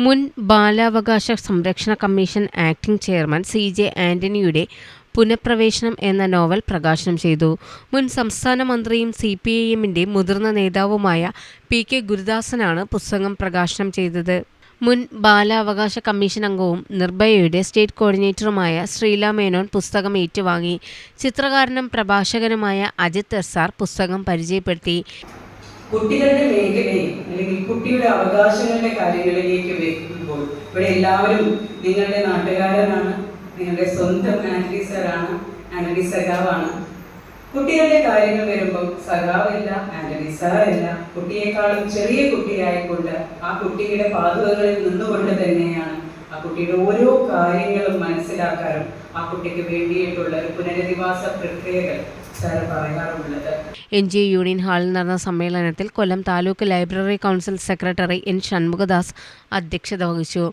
മുൻ ബാലാവകാശ സംരക്ഷണ commission acting chairman C J ആന്റണിയുടെ പുനഃപ്രവേശനം എന്ന നോവൽ പ്രകാശനം ചെയ്തു. മുൻ സംസ്ഥാന മന്ത്രിയും സി പി ഐ എമ്മിന്റെ മുതിർന്ന നേതാവുമായ പി കെ ഗുരുദാസനാണ് പുസ്തകം പ്രകാശനം ചെയ്തത്. മുൻ ബാലാവകാശ കമ്മീഷൻ അംഗവും നിർഭയയുടെ സ്റ്റേറ്റ് കോർഡിനേറ്ററുമായ ശ്രീല മേനോൻ പുസ്തകം ഏറ്റുവാങ്ങി. ചിത്രകാരനും പ്രഭാഷകനുമായ അജിത് എസ് ആർ പുസ്തകം പരിചയപ്പെടുത്തി. കുട്ടികളുടെ മേഖലയിൽ അല്ലെങ്കിൽ കുട്ടിയുടെ അവകാശങ്ങളുടെ കാര്യങ്ങളിലേക്ക് വരുമ്പോൾ ഇവിടെ എല്ലാവരും നിങ്ങളുടെ നാട്ടുകാരനാണ് നിങ്ങളുടെ സ്വന്തം ആന്റണി സാറാണ് ആന്റണി സഖാവാണ് കുട്ടികളുടെ കാര്യങ്ങൾ വരുമ്പോൾ സഖാവല്ല ആന്റണി സാറല്ല കുട്ടിയെക്കാളും ചെറിയ കുട്ടിയായിക്കൊണ്ട് ആ കുട്ടിയുടെ പാതകളിൽ നിന്നുകൊണ്ട് തന്നെയാണ് ആ കുട്ടിയുടെ ഓരോ കാര്യങ്ങളും മനസ്സിലാക്കാനും ആ കുട്ടിക്ക് വേണ്ടിയിട്ടുള്ള ഒരു പുനരധിവാസ പ്രക്രിയകൾ എൻ ജി യൂണിയൻ ഹാളിൽ നടന്ന സമ്മേളനത്തിൽ Kollam taluk library council secretary N Shanmukhadas അധ്യക്ഷത വഹിച്ചു.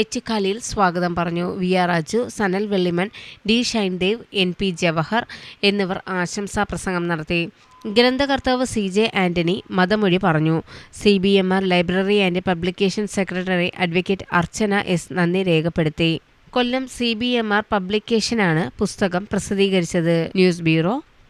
എച്ച് ഖലീൽ സ്വാഗതം പറഞ്ഞു. V R Raju Sanal Vellimon D Shinedev N P Jawahar എന്നിവർ ആശംസാ പ്രസംഗം നടത്തി. ഗ്രന്ഥകർത്താവ് സി ജെ ആന്റണി മതമൊഴി പറഞ്ഞു. C B M R library and publication secretary advocate Archana S നന്ദി രേഖപ്പെടുത്തി. Kollam C B M R പബ്ലിക്കേഷനാണ് പുസ്തകം പ്രസിദ്ധീകരിച്ചത്. News bureau